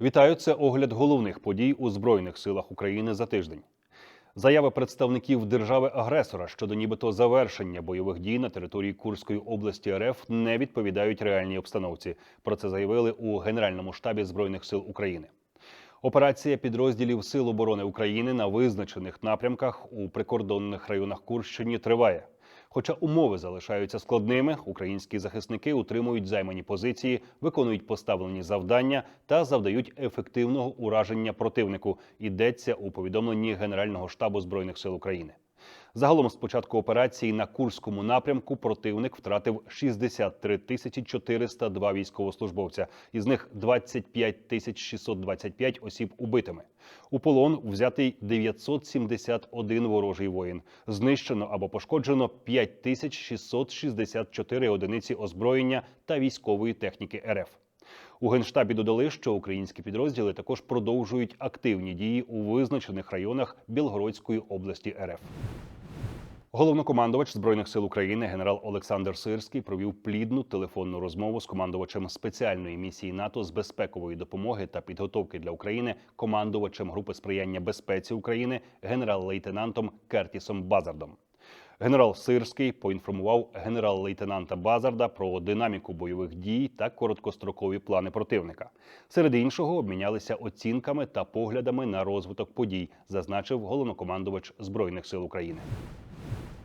Вітаю, це огляд головних подій у Збройних силах України за тиждень. Заяви представників держави-агресора щодо нібито завершення бойових дій на території Курської області РФ не відповідають реальній обстановці. Про це заявили у Генеральному штабі Збройних сил України. Операція підрозділів Сил оборони України на визначених напрямках у прикордонних районах Курщині триває. Хоча умови залишаються складними, українські захисники утримують займані позиції, виконують поставлені завдання та завдають ефективного ураження противнику. Йдеться у повідомленні Генерального штабу збройних сил України. Загалом, з початку операції на Курському напрямку противник втратив 63 тисячі 402 військовослужбовця, із них 25 тисяч 625 осіб убитими. У полон взятий 971 ворожий воїн. Знищено або пошкоджено 5 тисяч 664 одиниці озброєння та військової техніки РФ. У генштабі додали, що українські підрозділи також продовжують активні дії у визначених районах Білгородської області РФ. Головнокомандувач збройних сил України генерал Олександр Сирський провів плідну телефонну розмову з командувачем спеціальної місії НАТО з безпекової допомоги та підготовки для України, командувачем групи сприяння безпеці України, генерал-лейтенантом Кертісом Базардом. Генерал Сирський поінформував генерал-лейтенанта Базарда про динаміку бойових дій та короткострокові плани противника. Серед іншого обмінялися оцінками та поглядами на розвиток подій, зазначив головнокомандувач збройних сил України.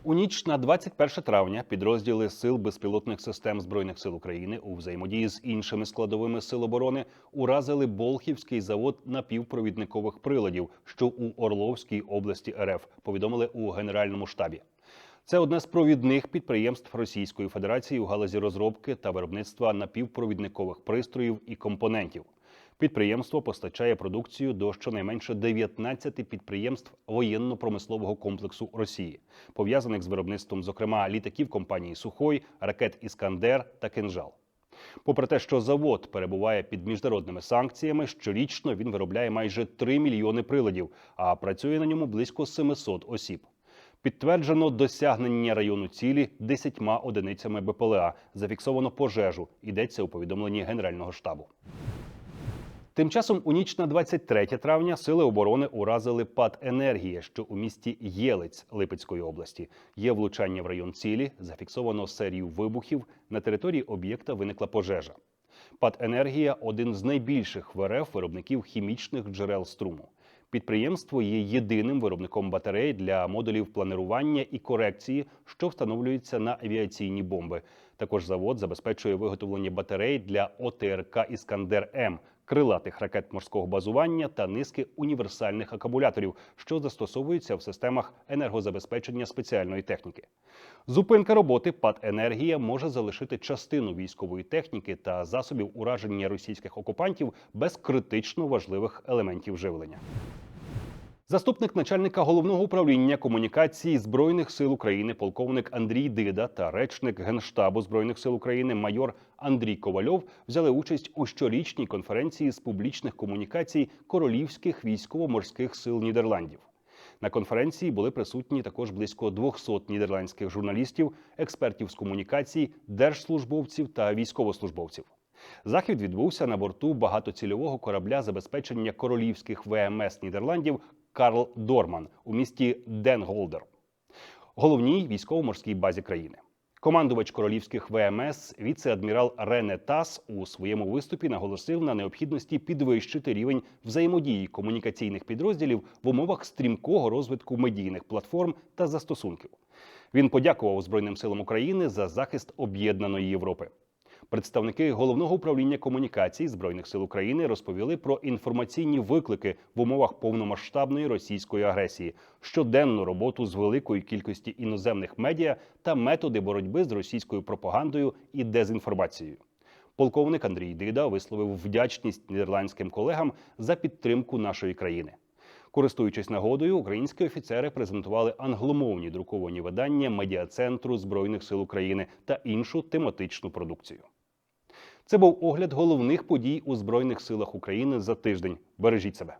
У ніч на 21 травня підрозділи сил безпілотних систем збройних сил України у взаємодії з іншими складовими сил оборони уразили Болхівський завод напівпровідникових приладів, що у Орловській області РФ. Повідомили у генеральному штабі. Це одне з провідних підприємств Російської Федерації у галузі розробки та виробництва напівпровідникових пристроїв і компонентів. Підприємство постачає продукцію до щонайменше 19 підприємств воєнно-промислового комплексу Росії, пов'язаних з виробництвом, зокрема, літаків компанії Сухой, ракет Іскандер та Кинжал. Попри те, що завод перебуває під міжнародними санкціями, щорічно він виробляє майже 3 мільйони приладів, а працює на ньому близько 700 осіб. Підтверджено досягнення району цілі 10 одиницями БПЛА. Зафіксовано пожежу. Йдеться у повідомленні Генерального штабу. Тим часом у ніч на 23 травня сили оборони уразили ПАД «Енергія», що у місті Єлець Липецької області. Є влучання в район цілі, зафіксовано серію вибухів. На території об'єкта виникла пожежа. ПАД «Енергія» – один з найбільших в РФ виробників хімічних джерел струму. Підприємство є єдиним виробником батарей для модулів планування і корекції, що встановлюються на авіаційні бомби. Також завод забезпечує виготовлення батарей для ОТРК Іскандер М, крилатих ракет морського базування та низки універсальних акумуляторів, що застосовуються в системах енергозабезпечення спеціальної техніки. Зупинка роботи ПАД «Енергія» може залишити частину військової техніки та засобів ураження російських окупантів без критично важливих елементів живлення. Заступник начальника головного управління комунікації збройних сил України, полковник Андрій Дида та речник генштабу збройних сил України, майор Андрій Ковальов взяли участь у щорічній конференції з публічних комунікацій королівських військово-морських сил Нідерландів. На конференції були присутні також близько 200 нідерландських журналістів, експертів з комунікацій, держслужбовців та військовослужбовців. Захід відбувся на борту багатоцільового корабля забезпечення королівських ВМС Нідерландів Карл Дорман у місті Денголдер, головній військово-морській базі країни. Командувач королівських ВМС, віце-адмірал Рене Тас у своєму виступі наголосив на необхідності підвищити рівень взаємодії комунікаційних підрозділів в умовах стрімкого розвитку медійних платформ та застосунків. Він подякував Збройним силам України за захист об'єднаної Європи. Представники головного управління комунікацій збройних сил України розповіли про інформаційні виклики в умовах повномасштабної російської агресії, щоденну роботу з великої кількості іноземних медіа та методи боротьби з російською пропагандою і дезінформацією. Полковник Андрій Дида висловив вдячність нідерландським колегам за підтримку нашої країни. Користуючись нагодою, українські офіцери презентували англомовні друковані видання медіа-центру збройних сил України та іншу тематичну продукцію. Це був огляд головних подій у збройних силах України за тиждень. Бережіть себе.